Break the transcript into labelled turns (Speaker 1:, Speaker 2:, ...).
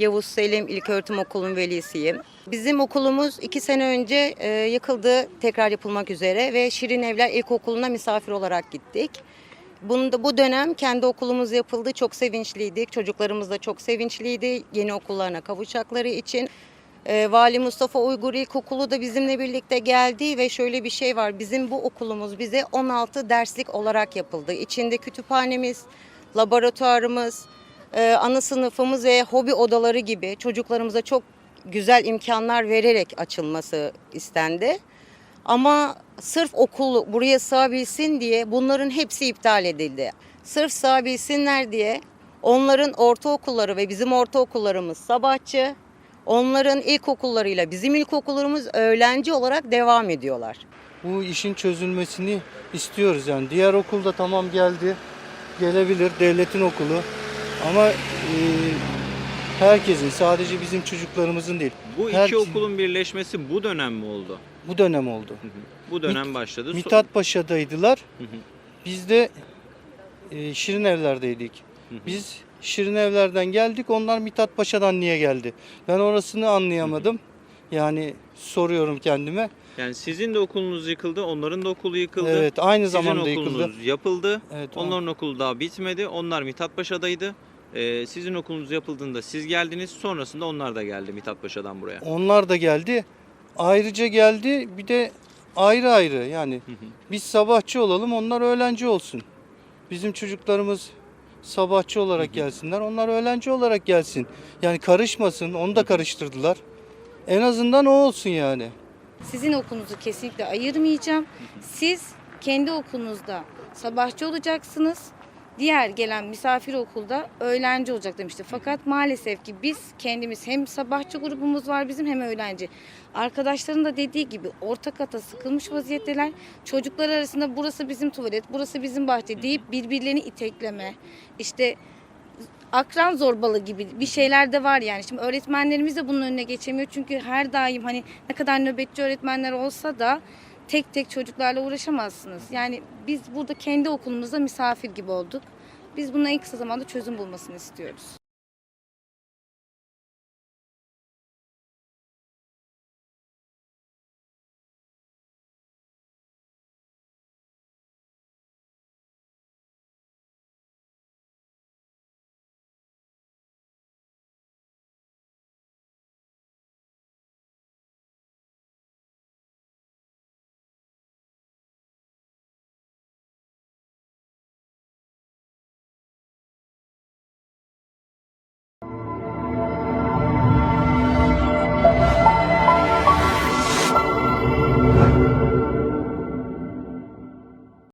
Speaker 1: Yavuz Selim İlköğretim Okulu'nun velisiyim. Bizim okulumuz iki sene önce e, yıkıldı, tekrar yapılmak üzere ve Şirin Evler İlkokulu'na misafir olarak gittik. Bunda, bu dönem kendi okulumuz yapıldı. Çok sevinçliydik. Çocuklarımız da çok sevinçliydi. Yeni okullarına kavuşacakları için. Ee, Vali Mustafa Uygur İlkokulu da bizimle birlikte geldi ve şöyle bir şey var. Bizim bu okulumuz bize 16 derslik olarak yapıldı. İçinde kütüphanemiz, laboratuvarımız, e, ana sınıfımız ve hobi odaları gibi çocuklarımıza çok güzel imkanlar vererek açılması istendi. Ama sırf okul buraya sığabilsin diye bunların hepsi iptal edildi. Sırf sığabilsinler diye onların ortaokulları ve bizim ortaokullarımız sabahçı, onların ilkokullarıyla bizim ilkokullarımız öğlenci olarak devam ediyorlar.
Speaker 2: Bu işin çözülmesini istiyoruz yani. Diğer okulda tamam geldi, gelebilir devletin okulu ama e, herkesin sadece bizim çocuklarımızın değil.
Speaker 3: Bu iki
Speaker 2: Herkesin-
Speaker 3: okulun birleşmesi bu dönem mi oldu?
Speaker 2: Bu dönem oldu.
Speaker 3: Hı hı. Bu dönem başladı. So-
Speaker 2: Mithat Paşa'daydılar.
Speaker 3: Hı hı.
Speaker 2: Biz de e, Şirin Evler'deydik.
Speaker 3: Hı hı.
Speaker 2: Biz Şirin Evler'den geldik. Onlar Mithat Paşa'dan niye geldi? Ben orasını anlayamadım. Yani soruyorum kendime.
Speaker 3: Yani sizin de okulunuz yıkıldı, onların da okulu yıkıldı.
Speaker 2: Evet, aynı
Speaker 3: Sizin
Speaker 2: zamanda
Speaker 3: okulunuz
Speaker 2: yıkıldı.
Speaker 3: yapıldı.
Speaker 2: Evet,
Speaker 3: Onların okulu daha bitmedi. Onlar Mithat Paşa'daydı. Ee, sizin okulunuz yapıldığında siz geldiniz. Sonrasında onlar da geldi Mithat Paşa'dan buraya.
Speaker 2: Onlar da geldi. Ayrıca geldi. Bir de ayrı ayrı yani.
Speaker 3: Hı hı.
Speaker 2: Biz sabahçı olalım, onlar öğlenci olsun. Bizim çocuklarımız sabahçı olarak gelsinler, onlar öğlenci olarak gelsin. Yani karışmasın, onu da karıştırdılar. En azından o olsun yani.
Speaker 4: Sizin okulunuzu kesinlikle ayırmayacağım. Siz kendi okulunuzda sabahçı olacaksınız. Diğer gelen misafir okulda öğlenci olacak demişti. Fakat maalesef ki biz kendimiz hem sabahçı grubumuz var bizim hem öğlenci. Arkadaşların da dediği gibi orta kata sıkılmış vaziyetteler. Çocuklar arasında burası bizim tuvalet, burası bizim bahçe deyip birbirlerini itekleme. İşte akran zorbalığı gibi bir şeyler de var yani. Şimdi öğretmenlerimiz de bunun önüne geçemiyor. Çünkü her daim hani ne kadar nöbetçi öğretmenler olsa da tek tek çocuklarla uğraşamazsınız. Yani biz burada kendi okulumuzda misafir gibi olduk. Biz buna en kısa zamanda çözüm bulmasını istiyoruz.